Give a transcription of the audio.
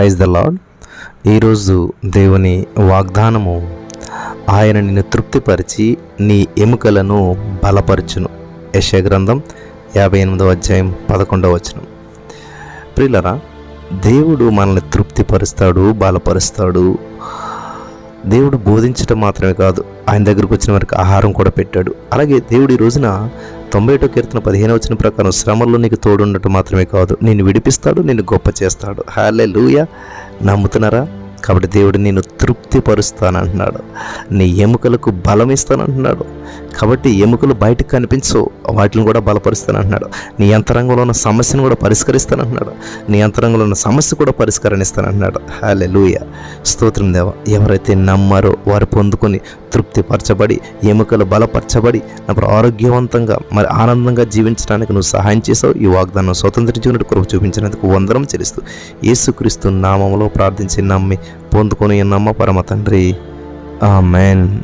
Praise the lord. ఈరోజు దేవుని వాగ్దానము ఆయన నిన్ను తృప్తిపరిచి నీ ఎముకలను బలపరచును. యశగ్రంథం యాభై ఎనిమిదవ అధ్యాయం పదకొండవ వచనం. ప్రియులరా దేవుడు మనల్ని తృప్తిపరుస్తాడు బలపరుస్తాడు. దేవుడు బోధించడం మాత్రమే కాదు ఆయన దగ్గరకు వచ్చిన వారికి ఆహారం కూడా పెట్టాడు. అలాగే దేవుడు ఈ రోజున తొంభై ఏటో కీర్తన పదిహేను వచ్చిన ప్రకారం శ్రమల్లో నీకు తోడున్నట్టు మాత్రమే కాదు నేను విడిపిస్తాడు నిన్ను గొప్ప చేస్తాడు. హాలే లూయ నమ్ముతున్నారా? కాబట్టి దేవుడు నేను తృప్తిపరుస్తానంటున్నాడు. నీ ఎముకలకు బలం ఇస్తానంటున్నాడు కాబట్టి ఎముకలు బయటకు కనిపించవు వాటిని కూడా బలపరుస్తానంటున్నాడు. నీ అంతరంగంలో ఉన్న సమస్యను కూడా పరిష్కరిస్తానంటున్నాడు. నీ అంతరంగంలో ఉన్న సమస్య కూడా పరిష్కరణిస్తానంటున్నాడు. హాలే లూయ స్తోత్రం దేవ. ఎవరైతే నమ్మారో వారు పొందుకొని తృప్తిపరచబడి ఎముకలు బలపరచబడి అప్పుడు ఆరోగ్యవంతంగా మరి ఆనందంగా జీవించడానికి నువ్వు సహాయం చేసావు ఈ వాగ్దానం స్వతంత్రించుకున్నట్టు కొరకు చూపించినందుకు వందనం చెల్లిస్తూ యేసుక్రీస్తు నామంలో ప్రార్థించి నమ్మి పొందుకొని నమ్మ పరమ తండ్రి. ఆమెన్.